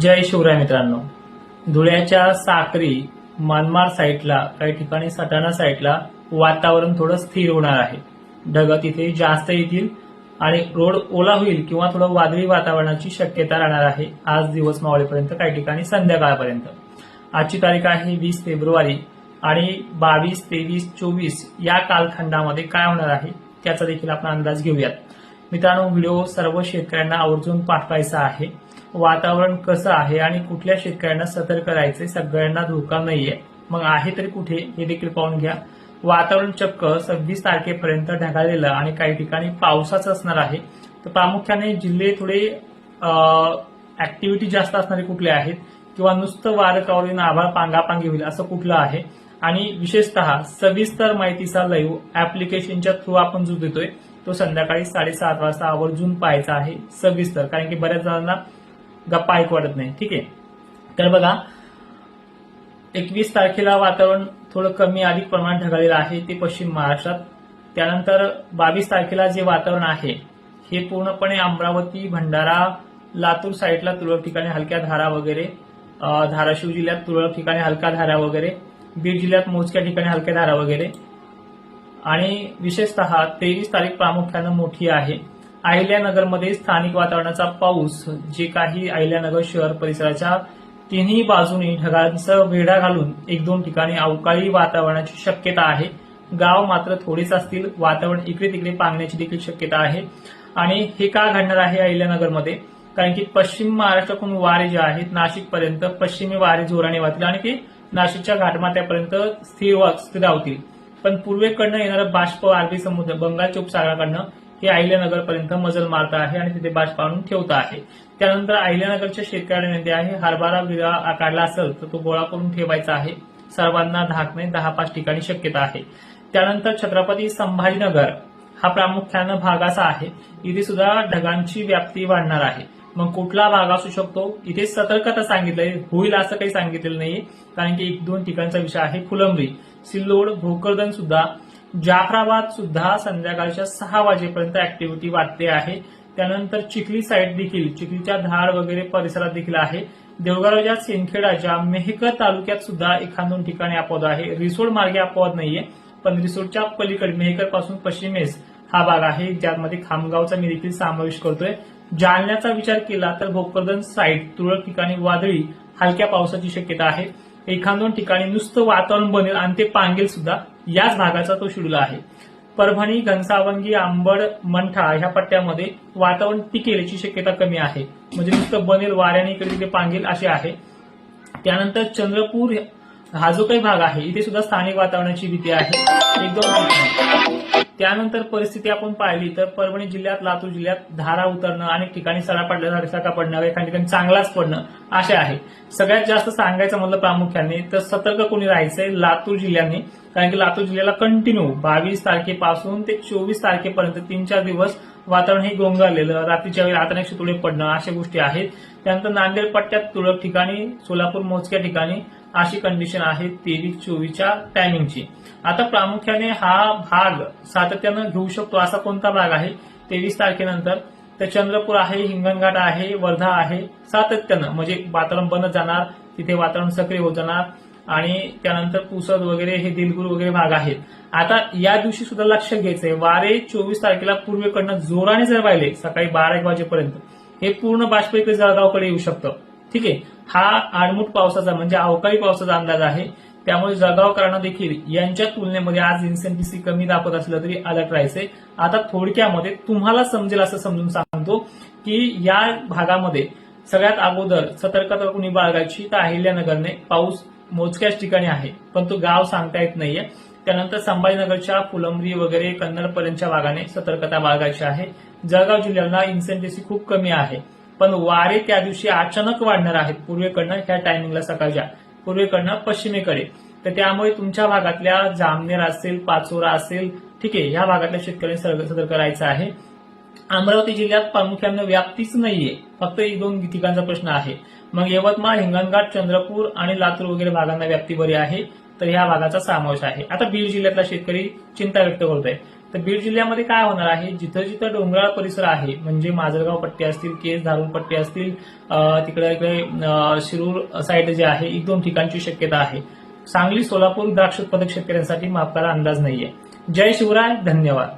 जय शिवराय मित्रांनो. धुळ्याच्या साक्री मनमाड साईटला काही ठिकाणी सटाणा साईटला वातावरण थोडं स्थिर होणार आहे. ढग तिथे जास्त येतील आणि रोड ओला होईल किंवा थोडं वादळी वातावरणाची शक्यता राहणार आहे. आज दिवस मावळेपर्यंत काही ठिकाणी संध्याकाळपर्यंत. आजची तारीख आहे वीस फेब्रुवारी आणि बावीस तेवीस चोवीस या कालखंडामध्ये काय होणार आहे त्याचा देखील आपण अंदाज घेऊयात. मित्रांनो व्हिडिओ सर्व शेतकऱ्यांना आवर्जून पाठवायचा आहे. वातावरण कसं आहे आणि कुठल्या शेतकऱ्यांना सतर्क करायचे सगळ्यांना धोका नाहीये. मग आहे तरी कुठे? हे देखील पाहून घ्या. वातावरण चक्क सव्वीस तारखेपर्यंत ढगाळलेलं आणि काही ठिकाणी पावसाचं असणार आहे. तर प्रामुख्याने जिल्हे थोडे ऍक्टिव्हिटी जास्त असणारे कुठले आहेत? किंवा नुसतं वारं कावरीनं आभाळ पांगापांगी होईल असं कुठलं आहे? आणि विशेषतः सविस्तर माहितीचा लाईव्ह ऍप्लिकेशनच्या थ्रू आपण जो देतोय तो संध्याकाळी साडेसात वाजता आवर्जून पाहायचा आहे सविस्तर कारण की बऱ्याच जणांना गप्पा ऐकू वाटत नाही. ठीक आहे? तर बघा एकवीस तारखेला वातावरण थोडं कमी अधिक प्रमाणात ढगाळलेलं आहे ते पश्चिम महाराष्ट्रात. त्यानंतर बावीस तारखेला जे वातावरण आहे हे पूर्णपणे अमरावती भंडारा लातूर साईडला तुरळक ठिकाणी हलक्या धारा वगैरे धाराशिव जिल्ह्यात तुरळक ठिकाणी हलका धारा वगैरे बीड जिल्ह्यात मोजक्या ठिकाणी हलक्या धारा वगैरे. आणि विशेषतः तेवीस तारीख प्रामुख्यानं मोठी आहे. अहिल्यानगरमध्ये स्थानिक वातावरणाचा पाऊस जे काही अहिल्यानगर शहर परिसराच्या तिन्ही बाजूनी ढगांचा वेढा घालून एक दोन ठिकाणी अवकाळी वातावरणाची शक्यता आहे. गाव मात्र थोडेच असतील वातावरण इकडे तिकडे पांगण्याची देखील शक्यता आहे. आणि हे का घडणार आहे अहिल्यानगरमध्ये? कारण की पश्चिम महाराष्ट्रातून वारे जे आहेत नाशिकपर्यंत पश्चिमी वारे जोराने वाहतील आणि ते नाशिकच्या घाटमाथ्यापर्यंत स्थिर वा- पण पूर्वेकडनं येणारं बाष्प अरबी समुद्र बंगालच्या उपसागराकडनं हे अहिल्यानगरपर्यंत मजल मारत आहे आणि तिथे बाष्प आणून ठेवत आहे. त्यानंतर अहिल्यानगरच्या शेतकऱ्यांना आहे हरभरा विरा काढला असेल तर तो गोळा करून ठेवायचा आहे. सर्वांना धाकणे दहा पाच ठिकाणी शक्यता आहे. त्यानंतर छत्रपती संभाजीनगर हा प्रामुख्यानं भाग असा आहे. इथे सुद्धा ढगांची व्याप्ती वाढणार आहे. मग कुठला भाग असू शकतो? इथे सतर्कता सांगितलंय. होईल असं काही सांगितलेलं नाहीये. कारण की एक दोन ठिकाणचा विषय आहे. फुलंब्री सिल्लोड भोकरदन सुद्धा जाफराबाद सुद्धा संध्याकाळच्या सहा वाजेपर्यंत ऍक्टिव्हिटी वाढते आहे. त्यानंतर चिखली साईड देखील चिखलीच्या धाड वगैरे परिसरात देखील आहे. देवगावच्या सेनखेडाच्या मेहकर तालुक्यात सुद्धा एखाद दोन ठिकाणी अपवाद आहे. रिसोड मार्गे अपवाद नाहीये पण रिसोडच्या पलीकडे मेहकरपासून पश्चिमेस हा भाग आहे ज्यामध्ये खामगावचा मी देखील समावेश करतोय. जालन्याचा विचार केला तर भोकरदन साईड तुरळक ठिकाणी वादळी हलक्या पावसाची शक्यता आहे. एखाद दोन ठिकाणी नुसतं वातावरण बनेल आणि ते पांगेल सुद्धा. याच भागाचा तो शेड्यूल आहे. परभणी घनसावंगी आंबड मंठा ह्या पट्ट्यामध्ये वातावरण टिकेल याची शक्यता कमी आहे. म्हणजे नुसतं बनेल वाऱ्याने इकडे तिथे पांगेल असे आहे. त्यानंतर चंद्रपूर हा जो काही भाग आहे इथे सुद्धा स्थानिक वातावरणाची भीती आहे. एक दोन त्यानंतर परिस्थिती आपण पाहिली तर परभणी जिल्ह्यात लातूर जिल्ह्यात धारा उतरणं अनेक ठिकाणी सडा पडल्यासारखा पडणं एखाद्या ठिकाणी चांगलाच पडणं असे आहे. सगळ्यात जास्त सांगायचं म्हणलं प्रामुख्याने तर सतर्क कोणी राहायचंय लातूर जिल्ह्याने कारण की लातूर जिल्ह्याला कंटिन्यू बावीस तारखेपासून ते चोवीस तारखेपर्यंत तीन चार दिवस वातावरण हे गोंगारलेलं रात्रीच्या वेळी अचानक तुळे पडणं अशा गोष्टी आहेत. त्यानंतर नांदेड पट्ट्यात तुरळक ठिकाणी सोलापूर मोजक्या ठिकाणी अशी कंडिशन आहे तेवीस चोवीसच्या टायमिंगची आता प्रामुख्याने हा भाग सातत्यानं घेऊ शकतो असा कोणता भाग आहे? तेवीस तारखेनंतर तर चंद्रपूर आहे हिंगणघाट आहे वर्धा आहे सातत्यानं म्हणजे वातावरण बनत जाणार तिथे वातावरण सक्रिय होत जाणार आणि त्यानंतर पुसद वगैरे हे दिलगुर वगैरे भाग आहेत. आता या दिवशी सुद्धा लक्ष घ्यायचंय. वारे चोवीस तारखेला पूर्वेकडनं जोराने जर वाहिले सकाळी बारा एक वाजेपर्यंत. हे पूर्ण बाष्पीकडे जळगावकडे येऊ शकतं. ठीक आहे? हा आडमुठ पावसाचा म्हणजे अवकाळी पावसाचा अंदाज आहे. त्यामुळे जळगावकरांना देखील यांच्या तुलनेमध्ये आज इन्सेंटिसी कमी दाखवत असलं तरी अलर्ट राहायचे. आता थोडक्यामध्ये तुम्हाला समजेल असं समजून सांगतो की या भागामध्ये सगळ्यात अगोदर सतर्कता कुणी बाळगायची तर अहिल्यानगरने. पाऊस मोजक्याच ठिकाणी आहे पण तो गाव सांगता येत नाहीये. त्यानंतर संभाजीनगरच्या फुलंब्री वगैरे कन्नडपर्यंतच्या भागाने सतर्कता बाळगायची आहे. जळगाव जिल्ह्याला इन्सेंटिसी खूप कमी आहे. पण वारे त्या दिवशी अचानक वाढणार आहेत. पूर्वेकडनं ह्या टायमिंगला सकाळच्या पूर्वेकडनं पश्चिमेकडे. तर त्यामुळे तुमच्या भागातल्या जामनेर असेल पाचोरा असेल ठीक आहे ह्या भागातल्या शेतकऱ्यांनी सतर्क करायचं आहे. अमरावती जिल्ह्यात प्रामुख्यानं व्याप्तीच नाहीये. फक्त एक दोन ठिकाणचा प्रश्न आहे. मग यवतमाळ हिंगणघाट चंद्रपूर आणि लातूर वगैरे भागांना व्याप्ती बरी आहे. तर ह्या भागाचा समावेश आहे. आता बीड जिल्ह्यातला शेतकरी चिंता व्यक्त करतोय. तर बीड जिल्ह्यामध्ये काय होणार आहे? जिथं जिथं डोंगराळ परिसर आहे म्हणजे माजलगाव पट्टी असतील केस धारूर पट्टी असतील तिकडे इकडे शिरूर साईड जे आहे एक दोन ठिकाणची शक्यता आहे. सांगली सोलापूर द्राक्ष उत्पादक शेतकऱ्यांसाठी मापकाला अंदाज नाहीये. जय शिवराय धन्यवाद.